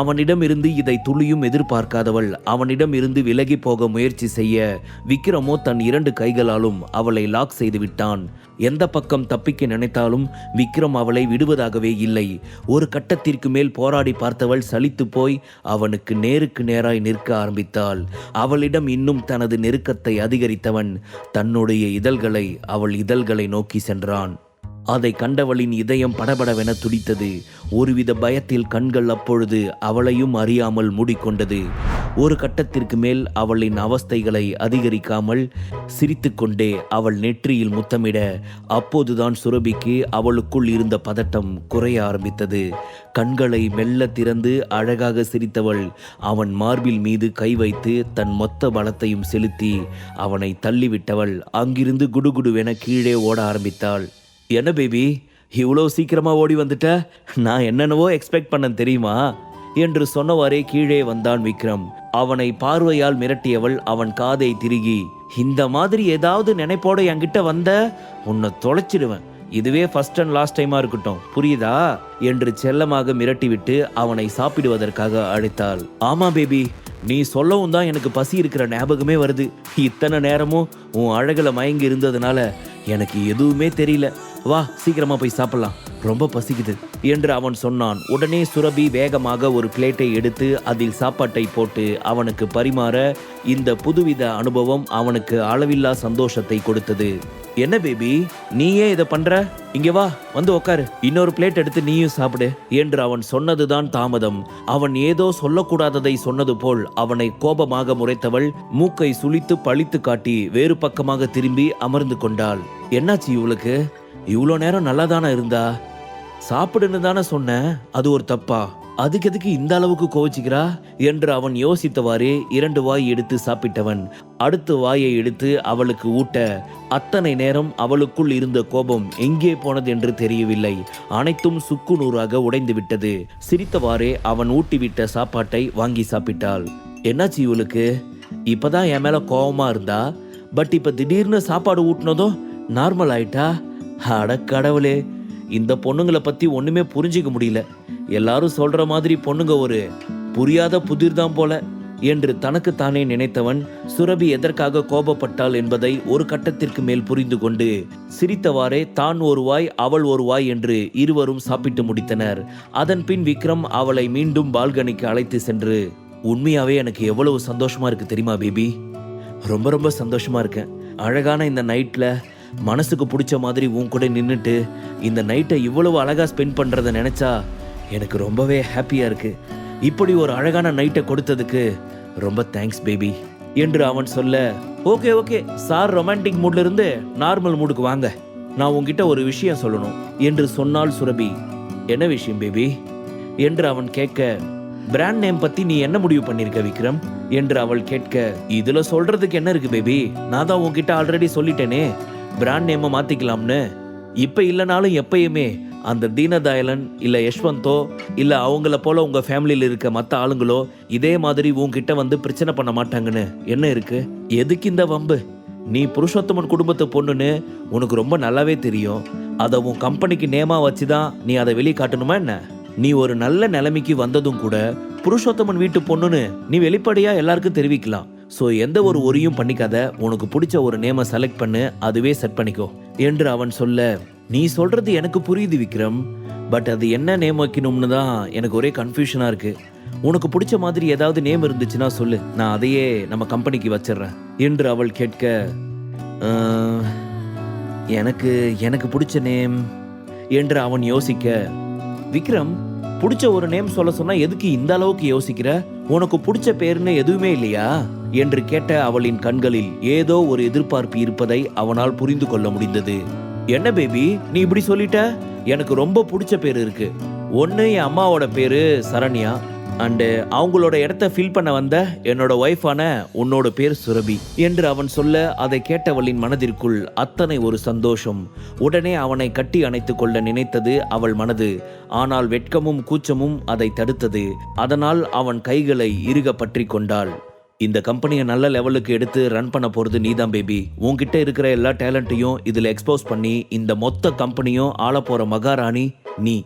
அவனிடம் இருந்து இதை துளியும் எதிர்பார்க்காதவள். அவனிடம் இருந்து விலகி போக முயற்சி செய்ய விக்ரமோ தன் இரண்டு கைகளாலும் அவளை லாக் செய்து விட்டான். எந்த பக்கம் தப்பிக்க நினைத்தாலும் விக்ரம் அவளை விடுவதாகவே இல்லை. ஒரு கட்டத்திற்கு மேல் போராடி பார்த்தவள் சலித்து போய் அவனுக்கு நேருக்கு நேராய் நிற்க ஆரம்பித்தாள். அவளிடம் இன்னும் தனது நெருக்கத்தை அதிகரித்தவன் தன்னுடைய இதழ்களை அவள் இதழ்களை நோக்கி சென்றான். அதை கண்டவளின் இதயம் படபடவென துடித்தது. ஒருவித பயத்தில் கண்கள் அப்பொழுது அவளையும் அறியாமல் மூடிக்கொண்டது. ஒரு கட்டத்திற்கு மேல் அவளின் அவஸ்தைகளை அதிகரிக்காமல் சிரித்துக்கொண்டே அவள் நெற்றியில் முத்தமிட அப்போதுதான் சுரபிக்கு அவளுக்குள் இருந்த பதட்டம் குறைய ஆரம்பித்தது. கண்களை மெல்ல திறந்து அழகாக சிரித்தவள் அவன் மார்பில் மீது கை வைத்து தன் மொத்த பலத்தையும் செலுத்தி அவனை தள்ளிவிட்டவள் அங்கிருந்து குடுகுடுவென கீழே ஓட ஆரம்பித்தாள். என்ன பேபி இவ்வளோ சீக்கிரமாக ஓடி வந்துட்ட? நான் என்னென்னவோ எக்ஸ்பெக்ட் பண்ண தெரியுமா? என்று சொன்னவாறே கீழே வந்தான் விக்ரம். அவனை பார்வையால் மிரட்டியவள் அவன் காதை திருகி. இந்த மாதிரி ஏதாவது நினைப்போட என்கிட்ட வந்த? உன்னை தொலைச்சிடுவேன். இதுவே ஃபர்ஸ்ட் அண்ட் லாஸ்ட் டைமாக இருக்கட்டும். புரியுதா? என்று செல்லமாக மிரட்டிவிட்டு அவனை சாப்பிடுவதற்காக அழைத்தாள். ஆமா பேபி நீ சொல்லவும் தான் எனக்கு பசி இருக்கிற ஞாபகமே வருது. இத்தனை நேரமும் உன் அழகில் மயங்கி இருந்ததுனால எனக்கு எதுவுமே தெரியல. வா சீக்கிரமா போய் சாப்பிடலாம். ரொம்ப பசிக்குது. என்று அவன் சொன்னான். உடனே சுரபி வேகமாக ஒரு பிளேட்டை எடுத்து அதில் சாப்பாட்டை போட்டு அவனுக்கு பரிமாற இந்த புதுவித அனுபவம் அவனுக்கு அளவில்லா சந்தோஷத்தை கொடுத்தது. என்ன பேபி? நீயே இதை பண்ற? இங்க வா வந்து உக்காரு. இன்னொரு பிளேட் எடுத்து நீயும் சாப்பிடு என்று அவன் சொன்னதுதான் தாமதம். அவன் ஏதோ சொல்லக்கூடாததை சொன்னது போல் அவனை கோபமாக முறைத்தவள் மூக்கை சுளித்து பழித்து காட்டி வேறு பக்கமாக திரும்பி அமர்ந்து கொண்டாள். என்னாச்சு இவளுக்கு? இவ்வளோ நேரம் நல்லா தானே இருந்தா? சாப்பிடுன்னு தானே சொன்னேன் அது ஒரு தப்பா? அதுக்கு எதுக்கு இந்த அளவுக்கு கோவிச்சுக்கிறா? என்று அவன் யோசித்தவாறே இரண்டு வாய் எடுத்து சாப்பிட்டவன். அடுத்த வாயை எடுத்து அவளுக்கு ஊட்ட அத்தனை நேரம் அவளுக்குள் இருந்த கோபம் எங்கே போனது என்று தெரியவில்லை. அனைத்தும் சுக்கு நூறாக உடைந்து விட்டது. சிரித்தவாறே அவன் ஊட்டிவிட்ட சாப்பாட்டை வாங்கி சாப்பிட்டாள். என்னாச்சு இவளுக்கு? இப்பதான் என் மேல கோபமா இருந்தா? பட் இப்ப திடீர்னு சாப்பாடு ஊட்டினதும் நார்மல் ஆயிட்டா? அட கடவுளே இந்த பொண்ணுங்களை பத்தி ஒண்ணுமே புரிஞ்சிக்க முடியல. எல்லாரும் சொல்ற மாதிரி பொண்ணுங்க ஒரு புரியாத புதிர் தான் போல என்று தனக்கு தானே நினைத்தவன் சுரபி எதற்காக கோபப்பட்டாள் என்பதை ஒரு கட்டத்திற்கு மேல் புரிந்து கொண்டு சிரித்தவாறே தான் ஒரு வாய் அவள் ஒரு வாய் என்று இருவரும் சாப்பிட்டு முடித்தனர். அதன் பின் விக்ரம் அவளை மீண்டும் பால்கனிக்கு அழைத்து சென்று உண்மையாவே எனக்கு எவ்வளவு சந்தோஷமா இருக்கு தெரியுமா பேபி? ரொம்ப ரொம்ப சந்தோஷமா இருக்கேன். அழகான இந்த நைட்ல மனசுக்கு பிடிச்ச மாதிரி உன் கூட நின்றுட்டு இந்த நைட்டை இவ்வளவு அழகா ஸ்பெண்ட் பண்றத நினைச்சா எனக்கு ரொம்பவே ஹாப்பியா இருக்கு. இப்படி ஒரு அழகான நைட்டை கொடுத்ததுக்கு ரொம்ப தேங்க்ஸ் பேபி என்று அவன் சொல்ல ஓகே ஓகே சார் ரொமான்டிக் மூட்ல இருந்து நார்மல் மூடுக்கு வாங்க. நான் உன்கிட்ட ஒரு விஷயம் சொல்லணும் என்று சொன்னால் சுரபி என்ன விஷயம் பேபி என்று அவன் கேட்க பிராண்ட் நேம் பத்தி நீ என்ன முடிவு பண்ணிருக்க விக்ரம்? என்று அவள் கேட்க இதுல சொல்றதுக்கு என்ன இருக்கு பேபி நான் தான் உன்கிட்ட ஆல்ரெடி சொல்லிட்டேனே. பிராண்ட் நேமை மாற்றிக்கலாம்னு இப்போ இல்லைனாலும் எப்பயுமே அந்த தீனதயாளன் இல்லை யஷ்வந்தோ இல்லை அவங்கள போல உங்கள் ஃபேமிலியில் இருக்க மற்ற ஆளுங்களோ இதே மாதிரி உங்ககிட்ட வந்து பிரச்சனை பண்ண மாட்டாங்கன்னு. என்ன இருக்கு? எதுக்கு இந்த வம்பு? நீ புருஷோத்தமன் குடும்பத்து பொண்ணுன்னு உனக்கு ரொம்ப நல்லாவே தெரியும். அதை உன் கம்பெனிக்கு நேமாக வச்சு தான் நீ அதை வெளியே காட்டணுமா என்ன? நீ ஒரு நல்ல நிலைமைக்கு வந்ததும் கூட புருஷோத்தமன் வீட்டு பொண்ணுன்னு நீ வெளிப்படையாக எல்லாருக்கும் தெரிவிக்கலாம். ஸோ எந்த ஒரு ஒரியும் பண்ணிக்காத உனக்கு பிடிச்ச ஒரு நேமை செலக்ட் பண்ணு அதுவே செட் பண்ணிக்கோ. என்று அவன் சொல்ல நீ சொல்றது எனக்கு புரியுது விக்ரம். பட் அது என்ன நேம் வைக்கணும்னு தான் எனக்கு ஒரே கன்ஃபியூஷனாக இருக்கு. உனக்கு பிடிச்ச மாதிரி ஏதாவது நேம் இருந்துச்சுன்னா சொல்லு. நான் அதையே நம்ம கம்பெனிக்கு வச்சிடுறேன். என்று அவள் கேட்க எனக்கு எனக்கு பிடிச்ச நேம் என்று அவன் யோசிக்க விக்ரம் பிடிச்ச ஒரு நேம் சொல்ல சொன்னா எதுக்கு இந்த அளவுக்கு யோசிக்கிற? உனக்கு பிடிச்ச பேருன்னு எதுவுமே இல்லையா? என்று கேட்ட அவளின் கண்களில் ஏதோ ஒரு எதிர்பார்ப்பு இருப்பதை அவனால் புரிந்து கொள்ள முடிந்தது. என்ன பேபி நீ இப்படி சொல்லிட்ட? எனக்கு ரொம்ப பிடிச்ச பேர் இருக்கு. ஒன்று என் அம்மாவோட பேரு சரண்யா. அண்டு அவங்களோட இடத்த ஃபில் பண்ண வந்த என்னோட ஒய்ஃபான உன்னோட பேர் சுரபி என்று அவன் சொல்ல அதை கேட்டவளின் மனதிற்குள் அத்தனை ஒரு சந்தோஷம். உடனே அவனை கட்டி அணைத்து கொள்ள நினைத்தது அவள் மனது. ஆனால் வெட்கமும் கூச்சமும் அதை தடுத்தது. அதனால் அவன் கைகளை இறுக பற்றி கொண்டாள். இந்த கம்பெனியை நல்ல லெவலுக்கு எடுத்து ரன் பண்ண போறது நீதான் பேபி உன்கிட்ட இருக்கிற எல்லா டேலண்ட்டையும் இதுல எக்ஸ்போஸ் பண்ணி இந்த மொத்த கம்பெனியும் ஆள போற மகாராணி நீ.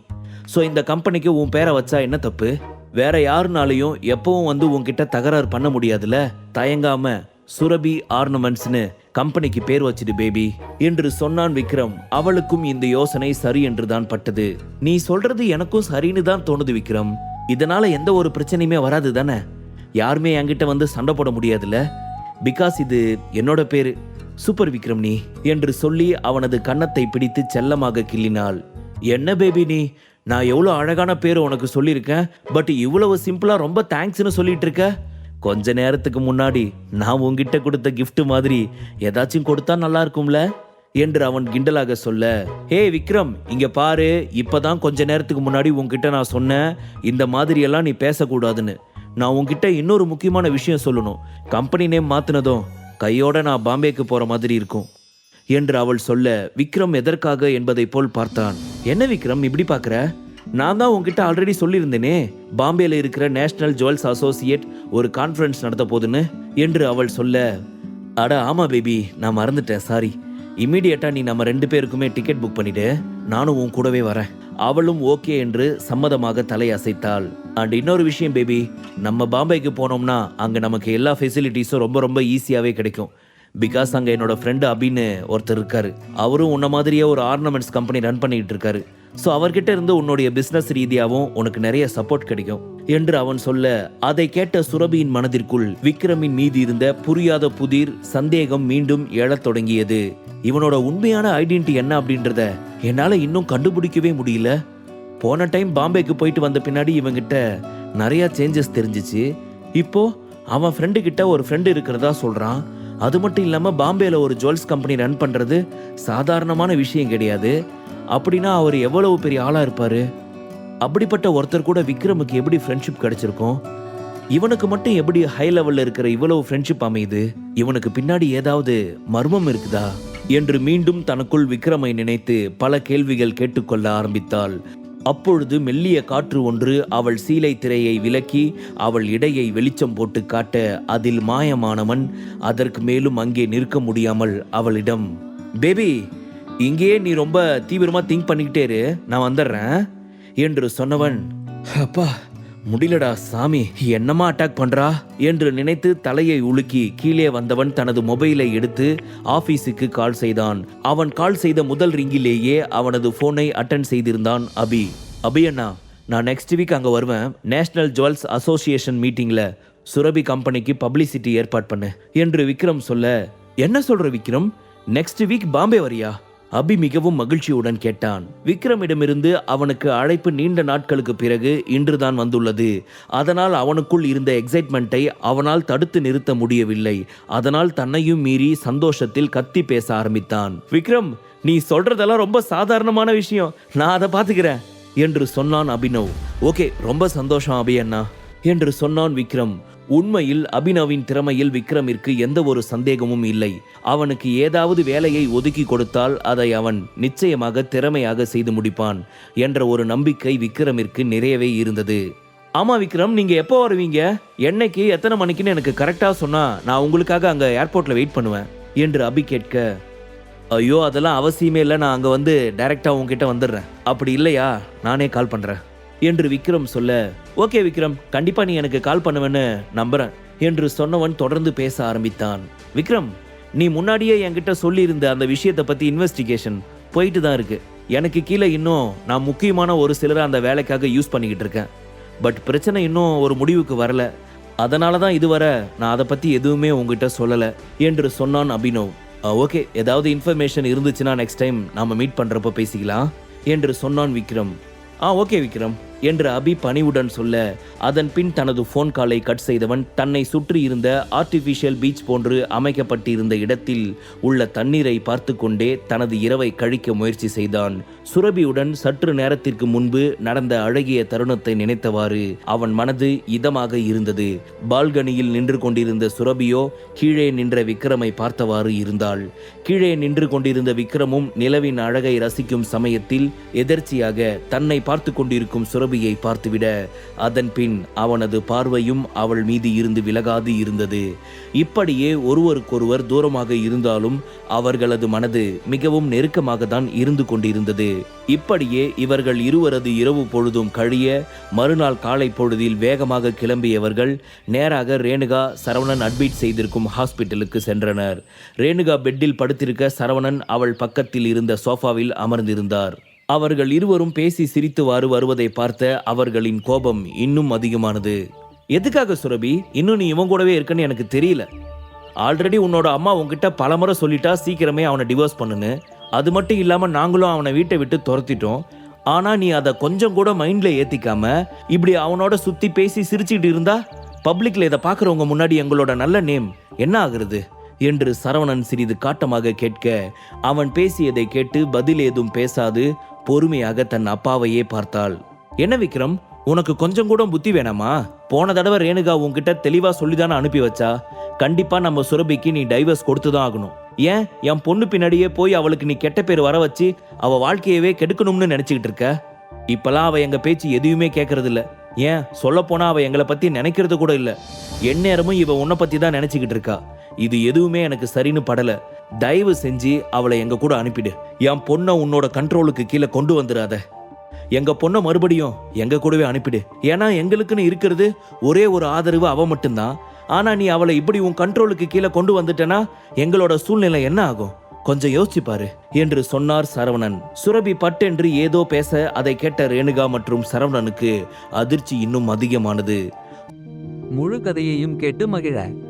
ஸோ இந்த கம்பெனிக்கு உன் பேரை வச்சா என்ன தப்பு? வேற யாருனாலையும் எப்பவும் வந்து உன்கிட்ட தகராறு பண்ண முடியாதுல தயங்காம சுரபி ஆர்னமெண்ட்ஸ்னு கம்பெனிக்கு பேர் வச்சிடு பேபி என்று சொன்னான் விக்ரம். அவளுக்கும் இந்த யோசனை சரி என்று தான் பட்டது. நீ சொல்றது எனக்கும் சரின்னு தான் தோணுது விக்ரம். இதனால எந்த ஒரு பிரச்சனையுமே வராது தானே? யாருமே என்கிட்ட வந்து சண்டை போட முடியாதுல்ல? பிகாஸ் இது என்னோட பேரு. சூப்பர் விக்ரம் நீ என்று சொல்லி அவனது கன்னத்தை பிடித்து செல்லமாக கிள்ளினாள். என்ன பேபி நீ? நான் எவ்வளோ அழகான பேர் உனக்கு சொல்லியிருக்கேன் பட் இவ்வளவு சிம்பிளாக ரொம்ப தேங்க்ஸ்னு சொல்லிட்டு இருக்க கொஞ்ச நேரத்துக்கு முன்னாடி நான் உங்ககிட்ட கொடுத்த கிஃப்ட் மாதிரி ஏதாச்சும் கொடுத்தா நல்லா இருக்கும்ல? என்று அவன் கிண்டலாக சொல்ல ஹே விக்ரம் இங்க பாரு இப்பதான் கொஞ்ச நேரத்துக்கு முன்னாடி உன்கிட்ட நான் சொன்னேன் இந்த மாதிரி எல்லாம் நீ பேசக்கூடாதுன்னு. நான் உங்ககிட்ட இன்னொரு முக்கியமான விஷயம் சொல்லணும். கம்பெனி நேம் மாத்தினதும் கையோட நான் பாம்பேக்கு போற மாதிரி இருக்கும் என்று அவள் சொல்ல விக்ரம் எதற்காக என்பதை போல் பார்த்தான். என்ன விக்ரம் இப்படி பார்க்குற? நான் தான் உங்ககிட்ட ஆல்ரெடி சொல்லியிருந்தேனே பாம்பேல இருக்கிற நேஷனல் ஜுவல்ஸ் அசோசியேட் ஒரு கான்ஃபரன்ஸ் நடத்த போகுதுன்னு என்று அவள் சொல்ல அட ஆமா பேபி நான் மறந்துட்டேன் சாரி. இம்மிடியட்டா நீ நம்ம ரெண்டு பேருக்குமே டிக்கெட் புக் பண்ணிவிடு நானும் உன் கூடவே வரேன். அவளும் ஓகே என்று சம்மதமாக தலை அசைத்தாள் அண்ட் இன்னொரு விஷயம் பேபி நம்ம பாம்பேக்கு போனோம்னா அங்கே நமக்கு எல்லா ஃபெசிலிட்டிஸும் ரொம்ப ரொம்ப ஈஸியாகவே கிடைக்கும். பிகாஸ் அங்கே என்னோட ஃப்ரெண்டு அபின்னு ஒருத்தர் இருக்காரு. அவரும் உன்ன மாதிரியே ஒரு ஆர்னமெண்ட்ஸ் கம்பெனி ரன் பண்ணிக்கிட்டு இருக்காரு. ஸோ அவர்கிட்ட இருந்து உன்னுடைய பிஸ்னஸ் ரீதியாகவும் உனக்கு நிறைய சப்போர்ட் கிடைக்கும். என்று அவன் சொல்ல அதை கேட்ட சுரபியின் மனதிற்குள் விக்ரமின் மீது இருந்த புரியாத புதிர் சந்தேகம் மீண்டும் எழத் தொடங்கியது. இவனோட உண்மையான ஐடென்டி என்ன அப்படின்றத என்னால் இன்னும் கண்டுபிடிக்கவே முடியல. போன டைம் பாம்பேக்கு போயிட்டு வந்த பின்னாடி இவங்கிட்ட நிறையா சேஞ்சஸ் தெரிஞ்சிச்சு. இப்போ அவன் ஃப்ரெண்டு கிட்ட ஒரு ஃப்ரெண்டு இருக்கிறதா சொல்கிறான் அது மட்டும் இல்லாமல் பாம்பேயில் ஒரு ஜுவல்ஸ் கம்பெனி ரன் பண்ணுறது சாதாரணமான விஷயம் கிடையாது. அப்படின்னா அவர் எவ்வளவு பெரிய ஆளாக இருப்பார்? அப்படிப்பட்ட ஒருத்தர் கூட விக்ரமுக்கு எப்படி ஃப்ரெண்ட்ஷிப் கிடைச்சிருக்கும்? இவனுக்கு மட்டும் எப்படி ஹை லெவலில் இருக்கிற இவ்வளவு ஃப்ரெண்ட்ஷிப் அமையுது? இவனுக்கு பின்னாடி ஏதாவது மர்மம் இருக்குதா? என்று மீண்டும் தனக்குள் விக்ரமை நினைத்து பல கேள்விகள் கேட்டுக்கொள்ள ஆரம்பித்தாள். அப்பொழுது மெல்லிய காற்று ஒன்று அவள் சீலை திரையை விலக்கி அவள் இடையை வெளிச்சம் போட்டு காட்ட அதில் மாயமானவன் அதற்கு மேலும் அங்கே நிற்க முடியாமல் அவளிடம் பேபி இங்கேயே நீ ரொம்ப தீவிரமா திங்க் பண்ணிக்கிட்டே இரு. நான் வந்துடுறேன் என்று சொன்னவன் அப்பா முடியலடா சாமி. என்னமா அட்டாக் பண்றா? என்று நினைத்து தலையை உலுக்கி கீழே வந்தவன் தனது மொபைலை எடுத்து ஆபீஸுக்கு கால் செய்தான். அவன் கால் செய்த முதல் ரிங்கிலேயே அவனது போனை அட்டன் செய்திருந்தான் அபி. அபி அண்ணா நான் நெக்ஸ்ட் வீக் அங்க வருவேன். நேஷனல் ஜுவல்ஸ் அசோசியேஷன் மீட்டிங்ல சுரபி கம்பெனிக்கு பப்ளிசிட்டி ஏற்பாடு பண்ணு என்று விக்ரம் சொல்ல என்ன சொல்ற விக்ரம்? நெக்ஸ்ட் வீக் பாம்பே வரியா? அபி மிகவும் மகிழ்ச்சியுடன் கேட்டான். விக்ரமிடமிருந்து அவனுக்கு அழைப்பு நீண்ட நாட்களுக்கு பிறகு இன்றுதான் வந்துள்ளது. அதனால் அவனுக்குள் இருந்த எக்ஸைட்மெண்ட்டை அவனால் தடுத்து நிறுத்த முடியவில்லை. அதனால் தன்னையும் மீறி சந்தோஷத்தில் கத்தி பேச ஆரம்பித்தான். விக்ரம் நீ சொல்றதெல்லாம் ரொம்ப சாதாரணமான விஷயம். நான் அதை பாத்துக்கிறேன் என்று சொன்னான் அபினவ். ஓகே ரொம்ப சந்தோஷம் அபி அண்ணா என்று சொன்னான் விக்ரம். உண்மையில் அபினவின் திறமையில் விக்ரமிற்கு எந்த ஒரு சந்தேகமும் இல்லை. அவனுக்கு ஏதாவது வேலையை ஒதுக்கி கொடுத்தால் அதை அவன் நிச்சயமாக திறமையாக செய்து முடிப்பான் என்ற ஒரு நம்பிக்கை விக்ரமிற்கு நிறையவே இருந்தது. ஆமா விக்ரம் நீங்க எப்போ வருவீங்க? என்னைக்கு? எத்தனை மணிக்குன்னு எனக்கு கரெக்டா சொன்னா நான் உங்களுக்காக அங்க ஏர்போர்ட்ல வெயிட் பண்ணுவேன் என்று அபி கேட்க ஐயோ அதெல்லாம் அவசியமே இல்லை. நான் அங்கே வந்து டைரெக்டாக உங்ககிட்ட வந்துடுறேன். அப்படி இல்லையா? நானே கால் பண்ணுறேன் என்று விக்ரம் சொல்ல ஓகே விக்ரம் கண்டிப்பாக நீ எனக்கு கால் பண்ணுவேன்னு நம்புறேன் என்று சொன்னவன் தொடர்ந்து பேச ஆரம்பித்தான். விக்ரம் நீ முன்னாடியே என்கிட்ட சொல்லியிருந்த அந்த விஷயத்தை பற்றி இன்வெஸ்டிகேஷன் போயிட்டு தான் இருக்கு. எனக்கு கீழே இன்னும் நான் முக்கியமான ஒரு சிலரை அந்த வேலைக்காக யூஸ் பண்ணிக்கிட்டு இருக்கேன். பட் பிரச்சனை இன்னும் ஒரு முடிவுக்கு வரல. அதனால தான் இதுவரை நான் அதை பற்றி எதுவுமே உங்ககிட்ட சொல்லலை என்று சொன்னான் அபினவ். ஓகே ஏதாவது இன்ஃபர்மேஷன் இருந்துச்சுன்னா நெக்ஸ்ட் டைம் நாம மீட் பண்றப்ப பேசிக்கலாம் என்று சொன்னான் விக்ரம். ஆ ஓகே விக்ரம். என்று அபி பணிவுடன் சொல்ல அதன் பின் தனது ஃபோன் காலை கட் செய்தவன் தன்னை சுற்றி இருந்த ஆர்டிஃபிஷியல் பீச் போன்று அமைக்கப்பட்டிருந்த இடத்தில் உள்ள தண்ணீரை பார்த்து கொண்டே தனது இரவை கழிக்க முயற்சி செய்தான். சுரபியுடன் சற்று நேரத்திற்கு முன்பு நடந்த அழகிய தருணத்தை நினைத்தவாறு அவன் மனது இதமாக இருந்தது. பால்கனியில் நின்று கொண்டிருந்த சுரபியோ கீழே நின்ற விக்ரமை பார்த்தவாறு இருந்தாள். கீழே நின்று கொண்டிருந்த விக்ரமும் நிலவின் அழகை ரசிக்கும் சமயத்தில் எதர்ச்சியாக தன்னை பார்த்து கொண்டிருக்கும் சுரபி சுரபியை பார்த்துவிட அதன் பின் அவனது பார்வையும் அவள் மீது இருந்து விலகாது இருந்தது. இப்படியே ஒருவருக்கொருவர் தூரமாக இருந்தாலும் அவர்களது மனது மிகவும் நெருக்கமாக தான் இருந்து கொண்டிருந்தது. இப்படியே இவர்கள் இருவரது இரவு பொழுதும் கழிய மறுநாள் காலை பொழுதில் வேகமாக கிளம்பியவர்கள் நேராக ரேணுகா சரவணன் அட்மிட் செய்திருக்கும் ஹாஸ்பிட்டலுக்கு சென்றனர். ரேணுகா பெட்டில் படுத்திருக்க சரவணன் அவள் பக்கத்தில் இருந்த சோஃபாவில் அமர்ந்திருந்தார். அவர்கள் இருவரும் பேசி சிரித்துவாறு வருவதை பார்த்த அவர்களின் கோபம் இன்னும் அதிகமானது. எதுக்காக சுரபி? இன்னும் நீ இவன் கூடவே இருக்கன்னு எனக்கு தெரியல. ஆல்ரெடி உன்னோட அம்மா உங்ககிட்ட பலமுறை சொல்லிட்டா சீக்கிரமே அவனை டிவோர்ஸ் பண்ணுன்னு. அது மட்டும் இல்லாம நாங்களும் அவனை வீட்டை விட்டு துரத்திட்டோம். ஆனா நீ அதை கொஞ்சம் கூட மைண்ட்ல ஏத்திக்காம இப்படி அவனோட சுத்தி பேசி சிரிச்சுட்டு இருந்தா? பப்ளிக்ல இதை பார்க்குறவங்க முன்னாடி எங்களோட நல்ல நேம் என்ன ஆகுறது? என்று சரவணன் சிறிது காட்டமாக கேட்க அவன் பேசியதை கேட்டு பதில் ஏதும் பேசாது பொறுமையாக தன் அப்பாவையே பார்த்தாள். என்ன விக்ரம்? உனக்கு கொஞ்சம் கூட புத்தி வேணாமா? போன தடவை ரேணுகா உன்கிட்ட தெளிவா சொல்லிதானே அனுப்பி வச்சா? கண்டிப்பா நம்ம சுரபிக்கு நீ டைவர்ஸ் கொடுத்துதான் ஆகணும். ஏன்? என் பொண்ணு பின்னாடியே போய் அவளுக்கு நீ கெட்ட பேர் வர வச்சு அவ வாழ்க்கையவே கெடுக்கணும்னு நினைச்சுக்கிட்டு இருக்க? இப்பெல்லாம் அவ எங்க பேச்சு எதையுமே கேட்கறது இல்ல ஏன்? சொல்ல போனா அவ எங்களை பத்தி நினைக்கிறது கூட இல்ல. எந்நேரமும் இவ உன்னை பத்தி தான் நினைச்சுக்கிட்டு இருக்கா. இது எதுவுமே எனக்கு சரின்னு படல. தயவு செஞ்சு அவளை எங்க கூட அனுப்பிடு. என் பொண்ணை உன்னோட கண்ட்ரோலுக்கு கீழே கொண்டு வந்துடாத எங்க பொண்ணை மறுபடியும் எங்க கூடவே அனுப்பிடு. ஏன்னா எங்களுக்குன்னு இருக்கிறது ஒரே ஒரு ஆதரவு அவ மட்டும்தான். ஆனா நீ அவளை இப்படி உன் கண்ட்ரோலுக்கு கீழே கொண்டு வந்துட்டனா எங்களோட சூழ்நிலை என்ன ஆகும்? கொஞ்சம் யோசிச்சு என்று சொன்னார் சரவணன். சுரபி பட்டென்று ஏதோ பேச அதை கேட்ட ரேணுகா மற்றும் சரவணனுக்கு அதிர்ச்சி இன்னும் அதிகமானது. முழு கதையையும் கேட்டு மகிழ.